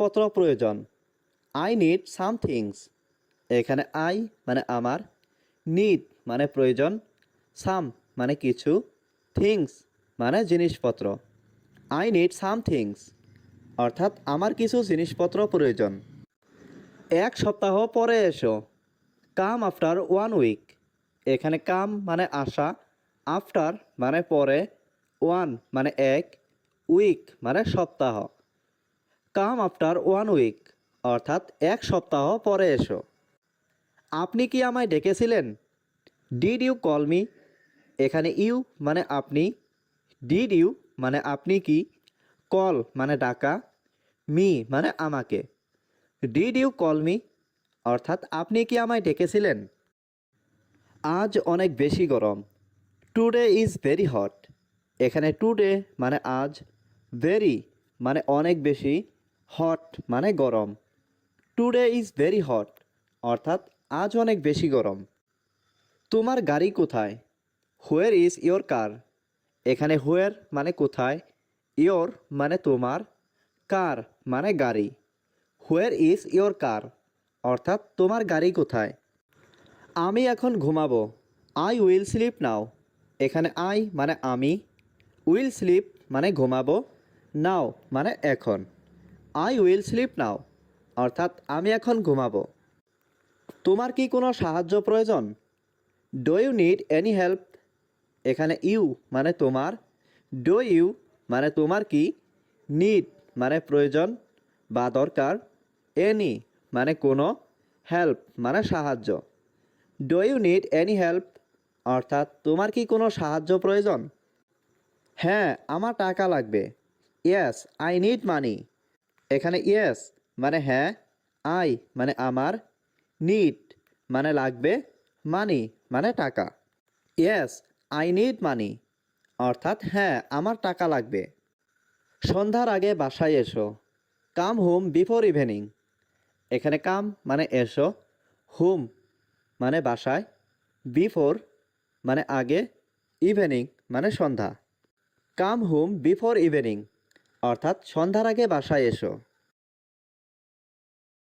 জিনিসপত্র প্রয়োজন। I need some things এখানে আই মানে আমার। নিড মানে প্রয়োজন। সাম মানে কিছু। থিংস মানে জিনিসপত্র। আই নিড সাম থিংস অর্থাৎ আমার কিছু জিনিসপত্র প্রয়োজন। এক সপ্তাহ পরে এসো। কাম আফটার ওয়ান উইক এখানে কাম মানে আসা। আফটার মানে পরে। ওয়ান মানে এক। উইক মানে সপ্তাহ। Come after one week. অর্থাৎ এক সপ্তাহ পরে এসো। আপনি কি আমায় ডেকেছিলেন? Did you call me? এখানে ইউ মানে আপনি। ডিড ইউ মানে আপনি কি? কল মানে ডাকা। মি মানে আমাকে। Did you call me? অর্থাৎ আপনি কি আমায় ডেকেছিলেন? আজ অনেক বেশি গরম। Today is very hot. এখানে টুডে মানে আজ। ভেরি মানে অনেক বেশি। হট মানে গরম। টুডে ইজ ভেরি হট, অর্থাৎ আজ অনেক বেশি গরম। তোমার গাড়ি কোথায়? Where is your car? এখানে হোয়ার মানে কোথায়, ইয়োর মানে তোমার, কার মানে গাড়ি। হোয়ার ইজ ইয়োর কার, অর্থাৎ তোমার গাড়ি কোথায়? আমি এখন ঘুমাবো। I will sleep now. এখানে আই মানে আমি, উইল স্লিপ মানে ঘুমাবো, নাও মানে এখন। আই উইল স্লিপ নাও অর্থাৎ আমি এখন ঘুমাবো। তোমার কি কোনো সাহায্য প্রয়োজন? Do you need any help এখানে ইউ মানে তোমার। ডো ইউ মানে তোমার কি? নিড মানে প্রয়োজন বা দরকার। এনি মানে কোনো হেল্প মানে সাহায্য। Do you need any help অর্থাৎ তোমার কি কোনো সাহায্য প্রয়োজন? হ্যাঁ আমার টাকা লাগবে। ইয়েস আই নিড মানি এখানে ইয়েস মানে হ্যাঁ আই মানে আমার নিড মানে লাগবে মানি মানে টাকা। ইয়েস আই নিড মানি অর্থাৎ হ্যাঁ আমার টাকা লাগবে। সন্ধ্যার আগে বাসায় এসো। কাম হোম বিফোর ইভিনিং এখানে কাম মানে এসো। হোম মানে বাসায়। বিফোর মানে আগে। ইভিনিং মানে সন্ধ্যা। কাম হোম বিফোর ইভিনিং অর্থাৎ সন্ধ্যার আগে বাসায় এসো।